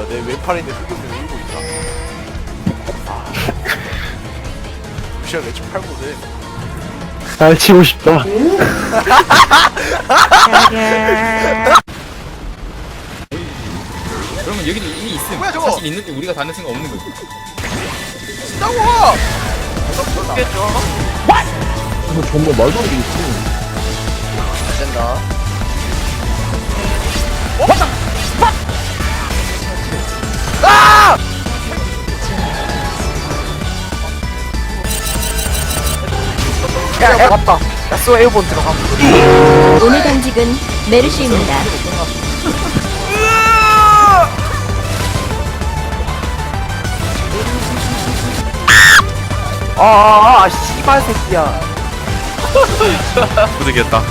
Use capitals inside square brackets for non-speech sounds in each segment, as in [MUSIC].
뭐야 내 왼팔에 있는 흑염룡 울고 있다 아 무시한 내좀 팔거든 날 치고 싶다. 그러면 여기도 이미 있음. 뭐야, 저거? 사실 있는데 우리가 다는 생각 없는 거지. 진다고 죽겠죠 이거 정말 말도 안 되겠지. 야, 야, 맞다. 야쏘 에어본 들어가면 오늘 당직은 메르시입니다. 아, 아, 아, 씨발 새끼야. [LAUGHS] 부득이했다.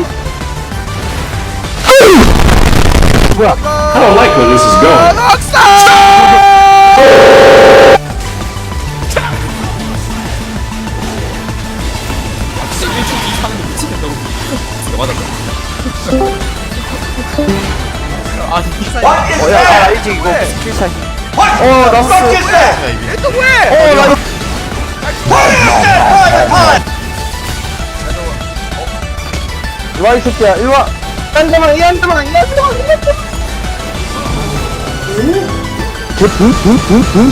[LAUGHS] I don't like where this is going. 진짜 1초 2 하는 거 미치겠다고. 진짜 맞았다. 아, 진짜. 어, 야, 나 알지, 이거. 스킬 차이. 어, 나 써. 또 왜? 어, 나 일와 이 새끼야 일와. 딴데만 이 한대만 이 한대만 이 한대만. 두두두두두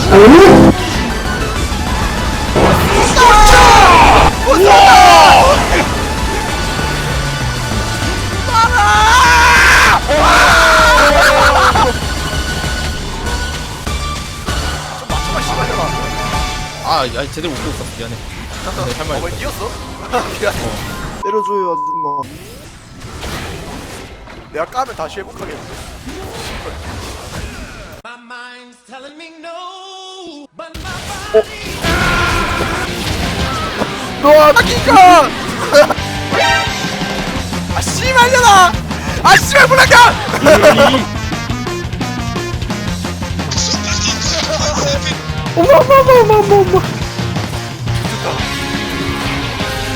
아, 야, 제대로 못 보고 있었어. 미안해. 네, 할 [LAUGHS] 어, 말. 왜 뛰었어? 미안해. 때려줘요 아줌마. 내가 까면 다시 회복하겠는데. 어? 너와 나기가! 아 씨발려나! [LAUGHS] 아 씨발 불락야! [LAUGHS] 어머머머머머머.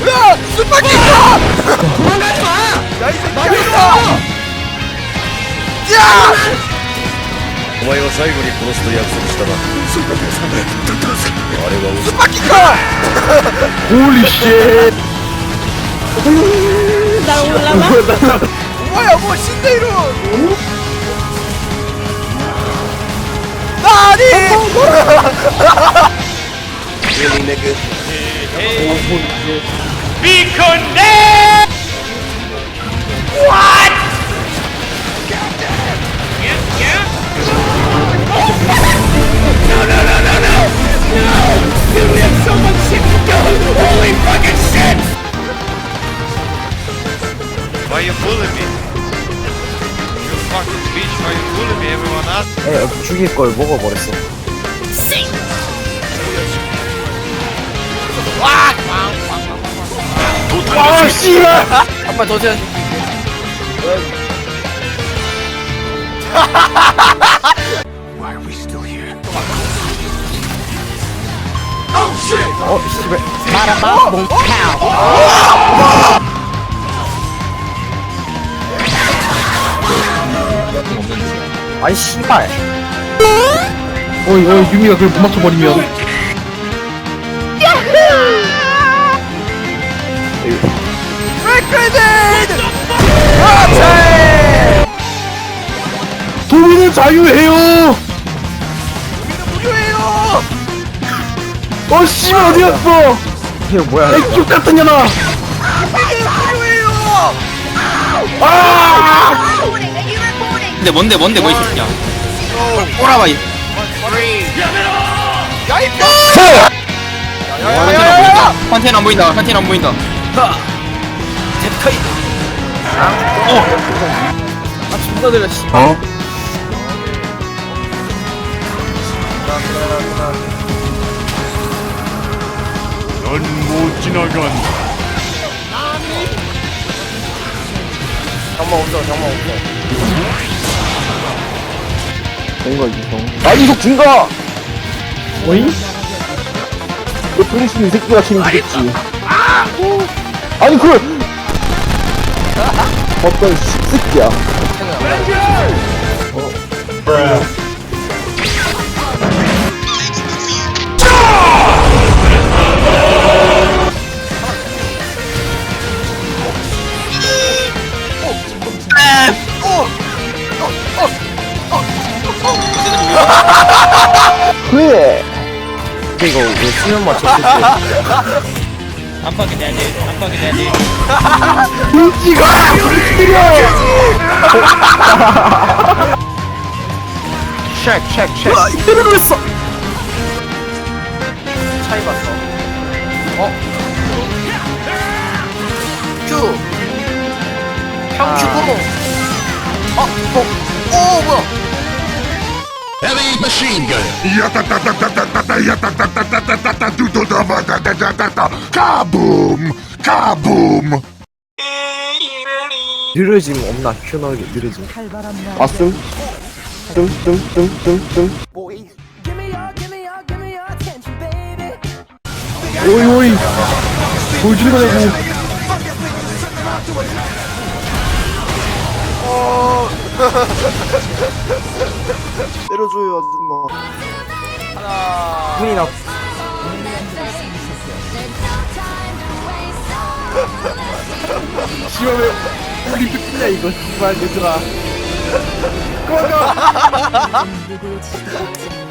야! 스파키 お前は最後に殺すと約束したな。んあれは嘘。スパキか Holy ダウンラマお前はもう死んでいる。なーに you me? Everyone? 에 죽일 걸 먹어버렸어. 아 씨발. 한번 더 재. 어 씨발. 아이 씨발. 어이 어이 유미가 그걸 못 맞춰버리면. 백그레이드! 그렇지! 도민은 자유해요. 우리는 무료예요! 어 씨발 어디 갔어? 이게 뭐야? 애쪽 같은 년아. 우리는 무료예요! 아! 근데 뭔데, 뭔데, 뭐, 이 새끼야. 꼬라봐, 이. 야, 이 뼈! 환태는 안 보인다. 환태는 안 보인다. 안 보인다. 아. 어? 넌 못 지나간다. 정말 없어, 정말 없어. 뭔가 이성. 아 이속 증가. 어이? 너 병신 이 새끼가 챙기겠지. 아니 그걸 [LAUGHS] 어떤 씹새끼야 그 근데 이거 왜 수면 맞췄을 때 안방에 내야지 안방에 내야지 쉑 쉑쉑 이대로 그랬어! 차이 봤어. 어? 큐. 형큐 고모 어? 어? 오 뭐야 Heavy machine gun. Kaboom! Kaboom! 느려짐 없나 휴너에게 느려짐 왔음 뜸뜸뜸뜸뜸 오이 오이 보여주는 거냐고 [LAUGHS] 때려줘요 아줌마. 분이 나 씨발 왜 우리 끝이냐 이거. 씨발 얘들아. 받지 [LAUGHS]